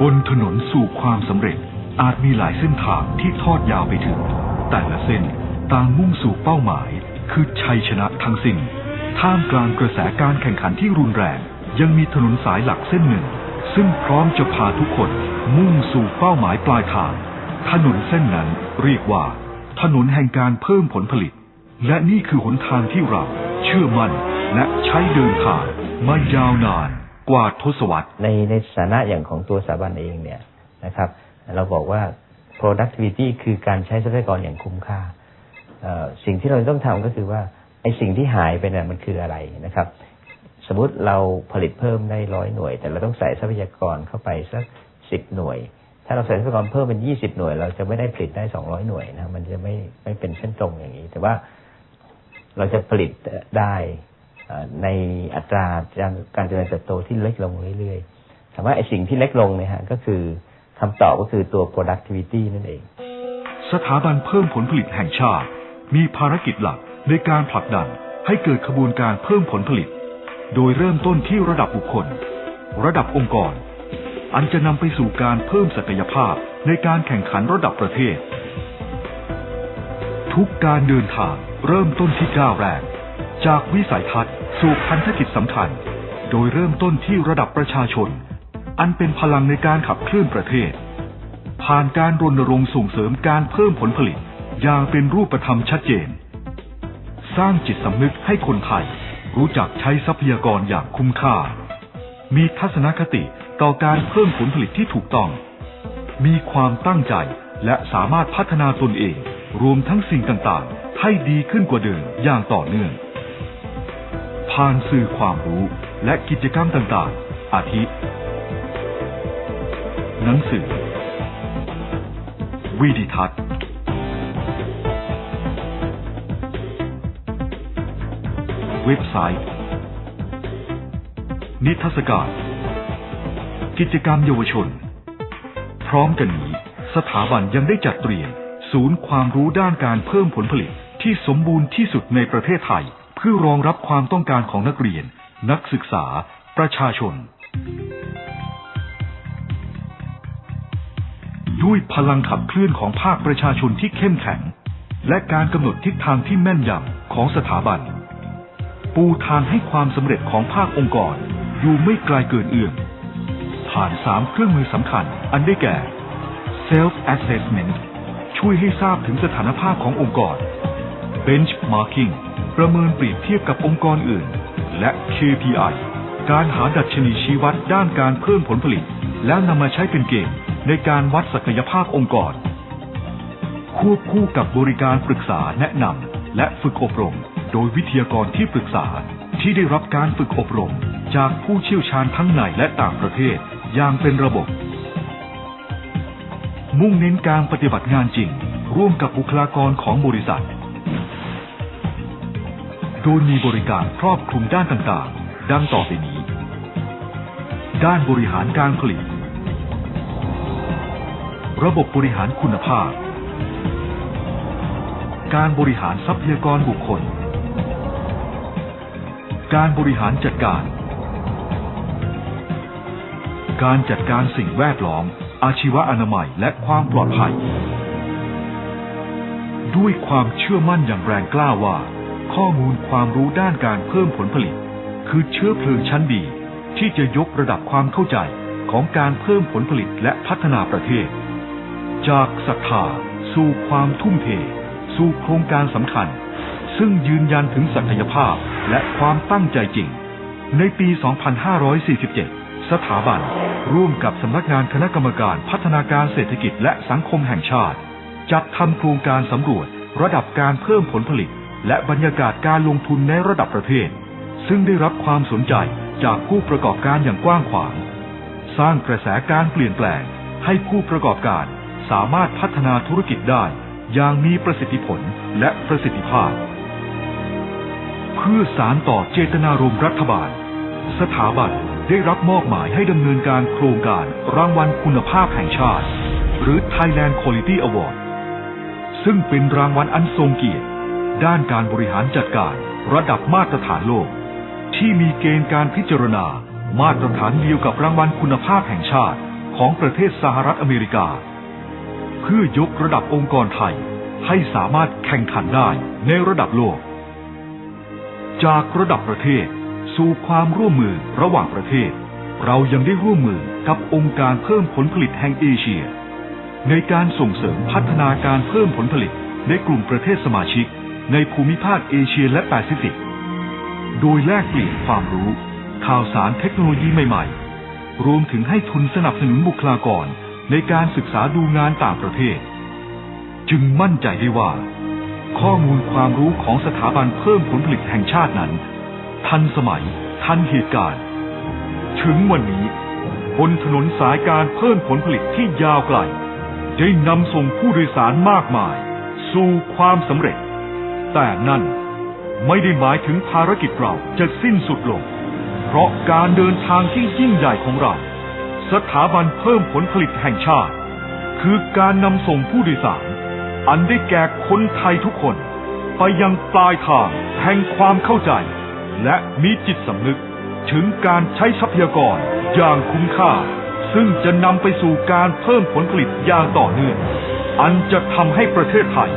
บนถนนสู่ความสำเร็จอาจมีหลายเส้นทางที่ทอดยาวไปถึง แต่ละเส้นต่างมุ่งสู่เป้าหมาย คือชัยชนะทั้งสิ้นท่ามกลางกระแสการแข่งขันที่รุนแรง ยังมีถนนสายหลักเส้นหนึ่ง ซึ่งพร้อมจะพาทุกคนมุ่งสู่เป้าหมายปลายทาง ถนนเส้นนั้นเรียกว่า ถนนแห่งการเพิ่มผลผลิต และนี่คือหนทางที่เราเชื่อมั่นและใช้เดินทางมายาวนาน กว่าทศวรรษในในสถานะอย่างของตัวสถาบันเองเนี่ยนะครับ เราบอกว่า productivity คือการใช้ทรัพยากรอย่างคุ้มค่าสิ่งที่เราต้องทำก็คือว่าไอ้สิ่งที่หายไปเนี่ยมันคืออะไรนะครับ สมมติเราผลิตเพิ่มได้ร้อยหน่วย แต่เราต้องใส่ทรัพยากรเข้าไปสักสิบหน่วย ถ้าเราใส่ทรัพยากรเพิ่มเป็นยี่สิบหน่วย เราจะไม่ได้ผลิตได้สองร้อยหน่วยนะมันจะไม่ไม่เป็นเส้นตรงอย่างนี้ แต่ว่าเราจะผลิตได้ ในอัตราการเจริญเติบโตที่เล็กลงเรื่อยๆถามว่าไอ้สิ่งที่เล็กลงเนี่ยฮะก็คือคำตอบก็คือตัว productivity นั่นเอง สถาบันเพิ่มผลผลิตแห่งชาติ มีภารกิจหลักในการผลักดันให้เกิดขบวนการเพิ่มผลผลิต โดยเริ่มต้นที่ระดับบุคคล ระดับองค์กร อันจะนำไปสู่การเพิ่มศักยภาพในการแข่งขันระดับประเทศ ทุกการเดินทางเริ่มต้นที่ก้าวแรก จากวิสัยทัศน์สู่พันธกิจสำคัญ โดยเริ่มต้นที่ระดับประชาชน อันเป็นพลังในการขับเคลื่อนประเทศ ผ่านการรณรงค์ส่งเสริมการเพิ่มผลผลิตอย่างเป็นรูปธรรมชัดเจน สร้างจิตสำนึกให้คนไทย รู้จักใช้ทรัพยากรอย่างคุ้มค่า มีทัศนคติต่อการเพิ่มผลผลิตที่ถูกต้อง มีความตั้งใจและสามารถพัฒนาตนเอง รวมทั้งสิ่งต่างๆ ให้ดีขึ้นกว่าเดิมอย่างต่อเนื่อง ผ่านสื่อความรู้ และกิจกรรมต่างๆ อาทิ หนังสือ วิดิทัศน์ เว็บไซต์ นิทรรศการ กิจกรรมเยาวชน พร้อมกันนี้ สถาบันยังได้จัดเตรียม ศูนย์ความรู้ด้านการเพิ่มผลผลิตที่สมบูรณ์ที่สุดในประเทศไทย เพื่อรองรับความต้องการของนักเรียน นักศึกษา ประชาชน ด้วยพลังขับเคลื่อนของภาคประชาชนที่เข้มแข็ง และการกำหนดทิศทางที่แม่นยำของสถาบัน ปูทางให้ความสำเร็จของภาคองค์กรอยู่ไม่ไกลเกินเอื้อมผ่านสามเครื่องมือสำคัญ อันได้แก่ Self Assessment ช่วยให้ทราบถึงสถานภาพขององค์กร Benchmarking ประเมินเปรียบเทียบกับองค์กรอื่น และ KPI การหาดัชนีชี้วัดด้านการเพิ่มผลผลิต แล้วนำมาใช้เป็นเกณฑ์ในการวัดศักยภาพองค์กร ควบคู่กับบริการปรึกษาแนะนำและฝึกอบรม โดยวิทยากรที่ปรึกษาที่ได้รับการฝึกอบรม จากผู้เชี่ยวชาญทั้งในและต่างประเทศอย่างเป็นระบบ มุ่งเน้นการปฏิบัติงานจริง ร่วมกับบุคลากรของบริษัท โดยมีบริการครอบคลุมด้านต่างๆ ดังต่อไปนี้ ด้านบริหารการผลิต ระบบบริหารคุณภาพ การบริหารทรัพยากรบุคคล การบริหารจัดการ การจัดการสิ่งแวดล้อม อาชีวะอนามัยและความปลอดภัย ด้วยความเชื่อมั่นอย่างแรงกล้าว่า ข้อมูลความรู้ด้านการเพิ่มผลผลิต คือเชื้อเพลิงชั้นดี ที่จะยกระดับความเข้าใจของการเพิ่มผลผลิตและพัฒนาประเทศ จากศรัทธาสู่ความทุ่มเท สู่โครงการสำคัญ ซึ่งยืนยันถึงศักยภาพและความตั้งใจจริง ในปี 2547 สถาบัน ร่วมกับสำนักงานคณะกรรมการพัฒนาการเศรษฐกิจและสังคมแห่งชาติ จัดทำโครงการสำรวจระดับการเพิ่มผลผลิต และบรรยากาศการลงทุนในระดับประเทศ ซึ่งได้รับความสนใจจากผู้ประกอบการอย่างกว้างขวาง สร้างกระแสการเปลี่ยนแปลง ให้ผู้ประกอบการสามารถพัฒนาธุรกิจได้อย่างมีประสิทธิผลและประสิทธิภาพ เพื่อสารต่อเจตนารมณ์รัฐบาล สถาบันได้รับมอบหมายให้ดำเนินการโครงการรางวัลคุณภาพแห่งชาติ หรือ Thailand Quality Award ซึ่งเป็นรางวัลอันทรงเกียรติ ด้านการบริหารจัดการระดับมาตรฐานโลก ที่มีเกณฑ์การพิจารณา มาตรฐานเดียวกับรางวัลคุณภาพแห่งชาติของประเทศสหรัฐอเมริกา เพื่อยกระดับองค์กรไทยให้สามารถแข่งขันได้ในระดับโลก จากระดับประเทศสู่ความร่วมมือระหว่างประเทศ เรายังได้ร่วมมือกับองค์การเพิ่มผลผลิตแห่งเอเชีย ในการส่งเสริมพัฒนาการเพิ่มผลผลิตในกลุ่มประเทศสมาชิก ในภูมิภาคเอเชียและแปซิฟิก โดยแลกเปลี่ยนความรู้ ข่าวสารเทคโนโลยีใหม่ๆ รวมถึงให้ทุนสนับสนุนบุคลากรในการศึกษาดูงานต่างประเทศ จึงมั่นใจได้ว่า ข้อมูลความรู้ของสถาบันเพิ่มผลผลิตแห่งชาตินั้น ทันสมัย ทันเหตุการณ์ ถึงวันนี้บนถนนสายการเพิ่มผลผลิตที่ยาวไกล ได้นำส่งผู้โดยสารมากมาย สู่ความสำเร็จ แต่นั่นไม่ได้หมายถึงภารกิจเราจะสิ้นสุดลง เพราะการเดินทางที่ยิ่งใหญ่ของเรา สถาบันเพิ่มผลผลิตแห่งชาติ คือการนำส่งผู้โดยสาร อันได้แก่คนไทยทุกคน ไปยังปลายทางแห่งความเข้าใจ และมีจิตสำนึกถึงการใช้ทรัพยากรอย่างคุ้มค่า ซึ่งจะนำไปสู่การเพิ่มผลผลิตอย่างต่อเนื่อง อันจะทำให้ประเทศไทย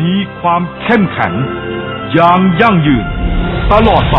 มีความเข้มแข็งอย่างยั่งยืน ตลอดไป